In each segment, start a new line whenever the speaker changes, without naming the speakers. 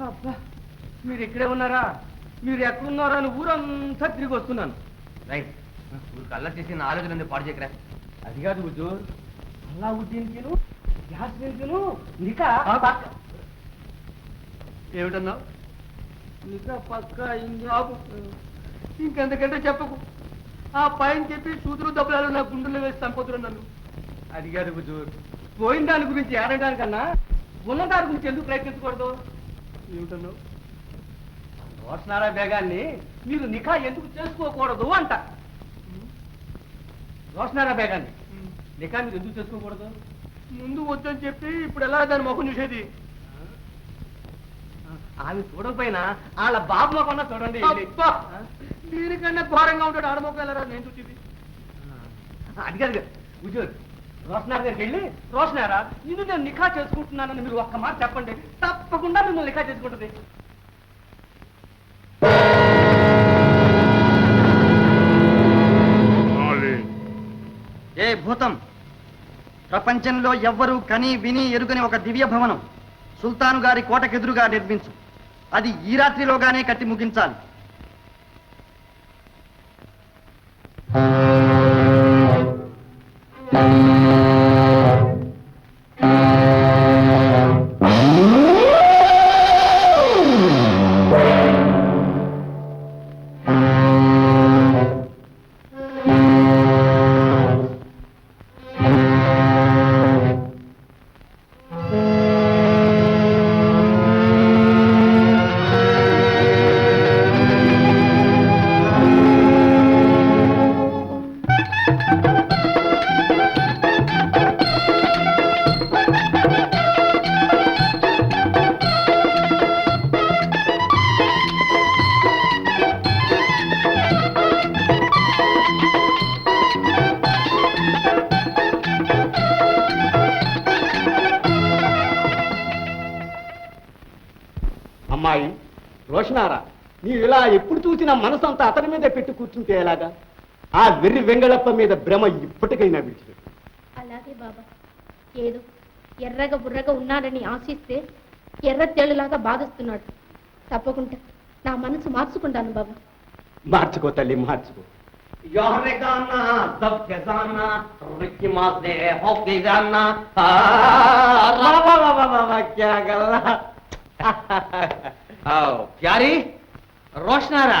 అబ్బా మీరు ఇక్కడే ఉన్నారా? మీరు ఎక్కడున్నారా అని ఊరంతా తిరిగి వస్తున్నాను.
రైట్. ఊరు కళ్ళ చేసి నా ఆలోచన పాడు చేయకరా.
అది కాదు హుజూర్ అలావుద్దీన్ తిను యాస్మిన్ తిను నికా
ఏమిటన్నావు?
నికా పక్క ఇంజాబు ఇంకెంతకంటే చెప్పకు. ఆ పైన చెప్పి సూదులు దెబ్బలు నా గుండెల్లో వేసి చంపుతున్నారు నన్ను. అది కాదు హుజూర్ పోయిన దాని గురించి ఏడడానికన్నా ఉన్న దాని గురించి ఎందుకు ప్రయత్నించకూడదు? ఏమిటన్నావు బేగాన్ని మీరు నిఖా ఎందుకు చేసుకోకూడదు అంట. రోషనారా బేగాన్ని నిఖా మీరు ఎందుకు చేసుకోకూడదు? ముందు వద్దని చెప్పి ఇప్పుడు ఎలా దాని ముఖం చూసేది? ఆమె చూడకపోయినా వాళ్ళ బాబు మొక్కన్నా చూడండి. దీనికన్నా ఘోరంగా ఉంటాడు ఆడమొక్క వెళ్ళరా నేను చూసింది. అది కాదు. ఉద్యోగ రోషనార్ దగ్గరికి వెళ్ళి రోషనారా ఇది నేను నిఖా చేసుకుంటున్నానని మీరు ఒక్క మాట చెప్పండి. తప్పకుండా మిమ్మల్ని నిఖా చేసుకుంటుంది.
ఏ భూతం ప్రపంచంలో ఎవ్వరూ కని విని ఎరుగని ఒక దివ్య భవనం సుల్తాను గారి కోటకెదురుగా నిర్మించు. అది ఈ రాత్రిలోగానే కట్టి ముగించాలి.
హాయ్. రోషనారా నీవు ఇలా ఎప్పుడు చూసినా మనసంతా అతని మీద పెట్టి కూర్చుంటే ఎలాగా? ఆ వెర్రి వెంగళప్ప మీద భ్రమ ఇప్పటికైనా విడిచిపెట్టు.
అలాగే బాబా. ఏదో ఎర్రగా బుర్రగా ఉన్నాడని ఆశిస్తే ఎర్ర తేలులాగా బాధిస్తున్నాడు. తప్పకుండా నా మనసు మార్చుకుంటాను బాబా.
మార్చుకో తల్లి మార్చుకో.
ప్యారీ రోషనారా?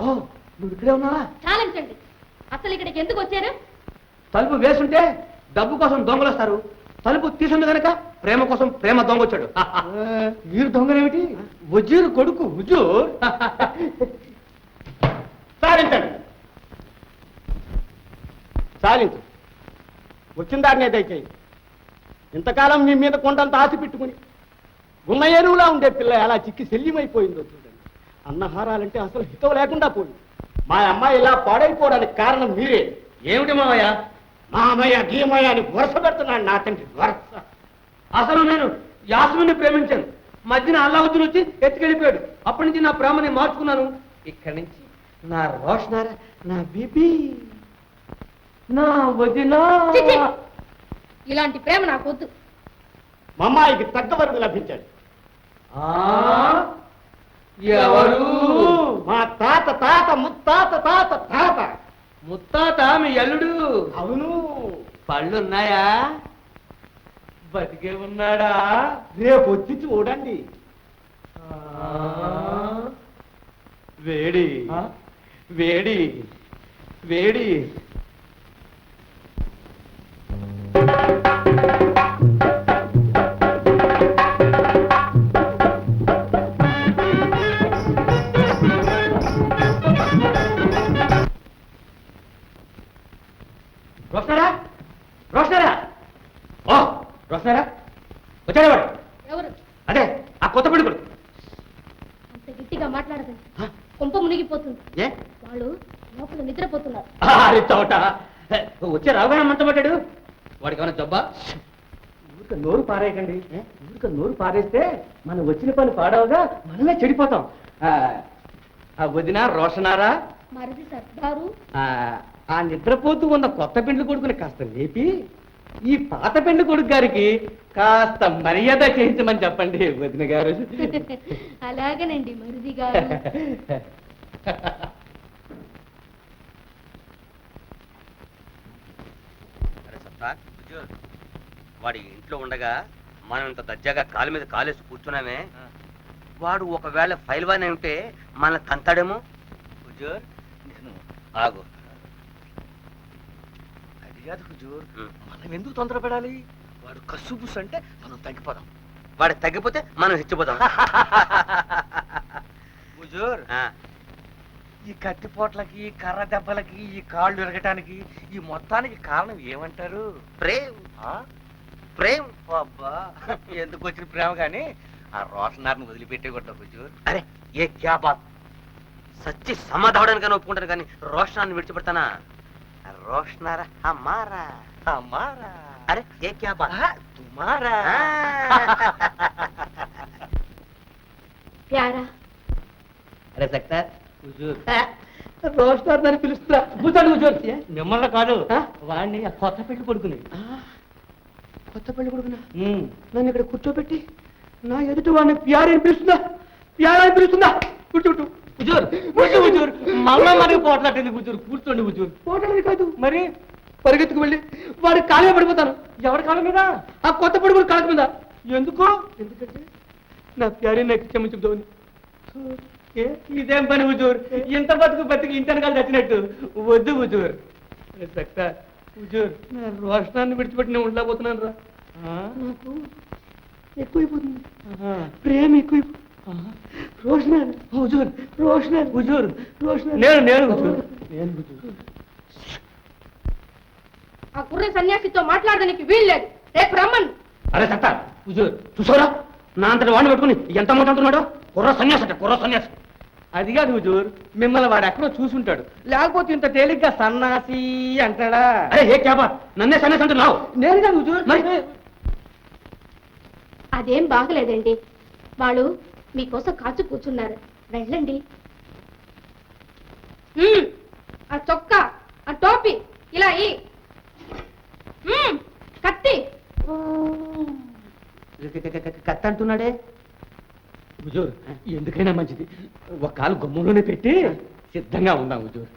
ఓ నువ్వు ఇక్కడే ఉన్నావా?
చాలించండి అసలు ఇక్కడికి ఎందుకు వచ్చారు?
తలుపు వేసుంటే డబ్బు కోసం దొంగలు వస్తారు తలుపు తీసుంది కనుక ప్రేమ కోసం ప్రేమ దొంగ వచ్చాడు
వీరు దొంగలేమిటి? వజీరు కొడుకు హుజూర్. సాధించండి సాధించు వచ్చిన దారినే దయచేయి. ఇంతకాలం మీ మీద కొండంత ఆశ పెట్టుకుని ఉన్న ఎరువులా ఉండే పిల్ల ఎలా చిక్కి శల్యమైపోయిందో చూడండి. అన్నహారాలంటే అసలు హితం లేకుండా పోయింది. మా అమ్మాయి ఇలా పాడైపోవడానికి కారణం మీరే.
ఏమిటి మావయ్య
మా అమ్మయ్య గీమయ్య అని వరుస పెడుతున్నాడు నా తండ్రి వరుస.
అసలు నేను యాస్మిని ప్రేమించాను. మధ్యన అల్లావుద్దీన్ వచ్చి ఎత్తుకెళ్ళిపోయాడు. అప్పటి నుంచి నా ప్రేమని మార్చుకున్నాను. ఇక్కడి నుంచి నా రోషనార నా బీబీ నా వదినా.
చిచి! ఇలాంటి ప్రేమ నాకు వద్దు.
మా అమ్మాయికి తగ్గ వరకు లభించాడు
ఎవరు?
మా తాత తాత ముత్తాత తాత తాత.
ముత్తాత మీ అల్లుడు.
అవును.
పళ్ళున్నాయా? బతికే ఉన్నాడా?
రేపు వచ్చి చూడండి.
వేడి? వేడి. వేడి. రోషనారా రోషనారా ఓ రోషనారా వచ్చాడు వాడు.
ఎవరు?
అదే ఆ కొత్త పెళ్ళికొడు
అంత గట్టిగా మాట్లాడదండి కొంప మునిగిపోతుంది.
ఏ?
వాళ్ళు లోపల నిద్రపోతున్నారు.
అరే చోట వచ్చే రావుగా మంటపడ్డాడు వాడికి ఏమైనా జబ్బా?
ఊరిక నోరు పారేయకండి. ఊరిక నోరు పారేస్తే మనం వచ్చిన పని పాడవగా మనమే చెడిపోతాం. ఆ, ఆ వదిన రోషనారా?
మరిది సర్దారు.
ఆ, ఆ నిద్రపోతూ ఉన్న కొత్త పెండ్లు కొడుకుని కాస్త లేపి
ఈ పాత పెళ్ళి కొడుకు గారికి కాస్త మర్యాద చేయించమని చెప్పండి వదిన గారు.
అలాగేనండి మరిది గారు.
వాడి ఇంట్లో ఉండగా మనం ఇంత దర్జాగా కాలు మీద కాలేసి కూర్చున్నామే. వాడు ఒకవేళ ఫైల్ వాన్ ఉంటే మన తంతాడేమో? ఆగు.
కాదు హుజూర్. మనం ఎందుకు తొందరపడాలి? వాడు కస్సుబుస్ అంటే మనం తగ్గిపోదాం.
వాడు తగ్గిపోతే మనం హెచ్చిపోతాం
హుజూర్ ఈ కత్తిపోట్లకి కర్ర దెబ్బలకి ఈ కాళ్ళు విరగటానికి ఈ మొత్తానికి కారణం ఏమంటారు?
ప్రేమ్? ప్రేమ్.
అబ్బా. ఎందుకు వచ్చిన ప్రేమ గాని ఆ రోషనార్ని వదిలిపెట్టేకూడదు హుజూర్
అరే ఏ క్యా బాత్? సచ్చి సమాధావడానికని ఒప్పుకుంటాను కానీ రోషనాన్ని విడిచిపెడతానా? రోషనారా హమారా.
హమారా.
అరే ఏ క్యా బాత్?
ఆ, తుమారా.
ప్యారా.
అరే సక్తా
హుజూర్. రోస్టర్ అని పిలుస్తున్నా. కూర్చోండి హుజూర్. మిమ్మల్ని కాదు? వాడిని ఆ కొత్త పెళ్ళి కొడుకుని.
కొత్త పెళ్ళి కొడుకునా. నన్ను ఇక్కడ కూర్చోబెట్టి నా ఎదుటి వాడిని ప్యారి అని పిలుస్తుందా ప్యారా అని పిలుస్తుందా కూర్చోటు
హుజూర్ కూర్చో హుజూర్. మళ్ళా మరి పోట్లాడింది హుజూర్. కూర్చోండి హుజూర్.
పోవటానికి కాదు.
మరి?
పరిగెత్తుకు వెళ్ళి వాడి కాళ్ళ పడిపోతాను.
ఎవరి కాళ్ళ మీద?
ఆ కొత్త పడుకుని కాళ్ళ మీద.
ఎందుకు?
ఎందుకంటే నా ప్యారీ నాకు
ఏ? ఇదేం పని హుజూర్? ఇంత బతుకు బతికి ఇంటనకాలు చచ్చినట్టు. వద్దు హుజూర్. సక్తా? హుజూర్
నా రోషనాన్ని విడిచిపెట్టి నేను ఉండలేకపోతున్నాను రా? నాకు ఎక్కువైపోతుంది. ప్రేమ ఎక్కువైపోతుంది. రోషనాన్.
హుజూర్.
రోషనాన్.
హుజూర్.
రోషనాన్.
నేను నేను హుజూర్. నేను హుజూర్.
ఆ కుర్ర సన్యాసితో మాట్లాడడానికి వీల్లేదు. రేపు రమ్మను.
అరే సత్తా హుజూర్. చూసారా నా అంతటి వాడిని పెట్టుకుని ఎంత మాట్లాడుతున్నాడు కుర్ర సన్యాసి అంటే కుర్ర సన్యాసి. అది కాదు హుజూర్. మిమ్మల్ని వాడు ఎక్కడో చూసుంటాడు. లేకపోతే ఇంత తేలిగ్గా సన్నాసి అంటాడా? అరే ఏ క్యాబా? నన్నే సన్యాసి అంటున్నావు.
నేను కాదు హుజూర్
అదేం బాగలేదండి. వాళ్ళు మీకోసం కాచు కూర్చున్నారు. వెళ్ళండి. ఆ చొక్కా ఆ టోపీ ఇలా ఈ. కత్తి.
కత్త అంటున్నాడే. హుజూర్ ఎందుకైనా మంచిది. ఒక కాలు గుమ్మంలోనే పెట్టి సిద్ధంగా ఉందాం హుజూర్.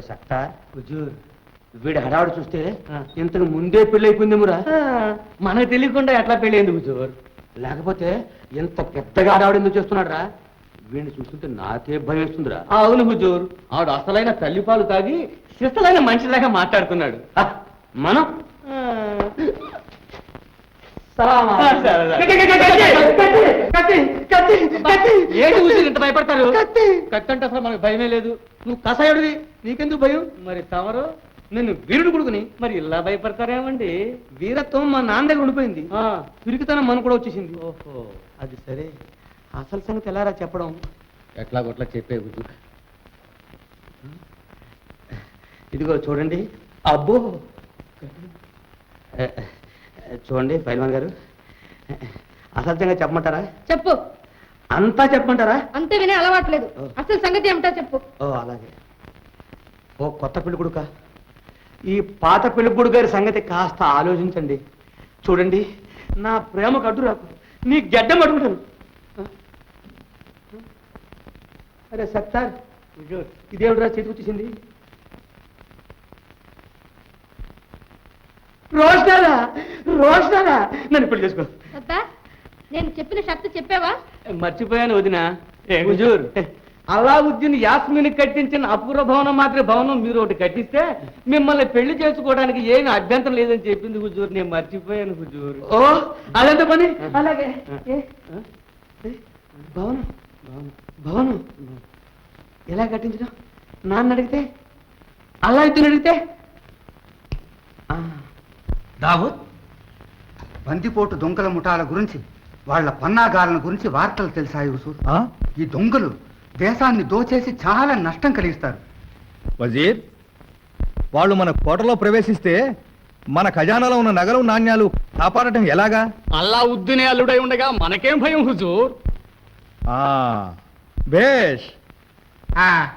సత్తా. హుజూర్. వీడి హడావుడు చూస్తే ఇంతకు ముందే పెళ్ళి అయిపోయిందేమురా మనకు తెలియకుండా ఎట్లా పెళ్ళి అయింది హుజూర్ లేకపోతే ఎంత పెద్దగా హడావుడు ఎందుకు చేస్తున్నాడు రా వీడిని చూస్తుంటే నాకే భయం వేస్తుందిరా. అవును హుజూర్. ఆవిడ అసలైన తల్లిపాలు తాగి శిస్తలైన మనిషిలాగా మాట్లాడుతున్నాడు. మనం? ఏంటి ఊసి ఇంత భయపడతారు?
కత్తి.
కత్తి అంటే అసలు మనకు భయమే లేదు. నువ్వు కసాయుడివి నీకెందుకు భయం? మరి తమరు నేను వీరుడు కొడుకుని. మరి ఇలా భయపడతారేమండి?
వీరత్వం మా నాన్న దగ్గర ఉండిపోయింది.
ఆ,
పిరికితనం మన కూడా వచ్చేసింది.
ఓహో
అది సరే. అసలు సంగతి ఎలారా చెప్పడం?
ఎట్లా కొట్లా చెప్పే గుర్తు
ఇదిగో చూడండి.
అబ్బో!
చూడండి పైల్వాన్ గారు. అసత్యంగా చెప్పమంటారా?
చెప్పు.
అంతా చెప్పమంటారా?
అంతే వినే అలవాట్లేదు అసలు సంగతి ఏమిటో చెప్పు.
ఓ అలాగే. ఓ కొత్త పెళ్ళికొడుక ఈ పాత పెళ్ళికొడుకు గారి సంగతి కాస్త ఆలోచించండి. చూడండి నా ప్రేమకు అడ్డు రాకు. నీ గడ్డం పట్టుకుంటాను. అరే సత్తార్ ఇదేమిట్రా చేతికి వచ్చేసింది? రోషనారా రోషనారా నన్ను పెళ్ళి చేసుకో.
అబ్బా నేను చెప్పిన షర్తు చెప్పావా?
మర్చిపోయాను వదిన. హుజూర్. అలావుద్దీన్ యాస్మిని కట్టించిన అపూర్వ భవనం మాత్రం భవనం మీరు ఒకటి కట్టిస్తే మిమ్మల్ని పెళ్ళి చేసుకోవడానికి ఏమి అభ్యంతరం లేదని చెప్పింది హుజూర్. నేను మర్చిపోయాను హుజూర్.
ఓ అదంత పని? అలాగే. భవనం? భవనం? ఎలా కట్టించడం? నాన్న అడిగితే? అలా ఇద్దరు అడిగితే? ఆ,
దావూద్ బందిపోటు దొంగల ముఠాల గురించి వాళ్ళ పన్నాగాలను గురించి వార్తలు తెలిసాయి హుసూర్ ఈ దొంగలు దేశాన్ని దోచేసి చాలా నష్టం కలిగిస్తారు.
వజీర్ వాళ్ళు మన కోటలో ప్రవేశిస్తే మన ఖజానాలో ఉన్న నగలు నాణ్యాలు కాపాడటం ఎలాగా?
అల్లా ఉద్దునే అల్లుడై ఉండగా మనకేం భయం హుజూర్?
ఆ బేష్.
ఆ,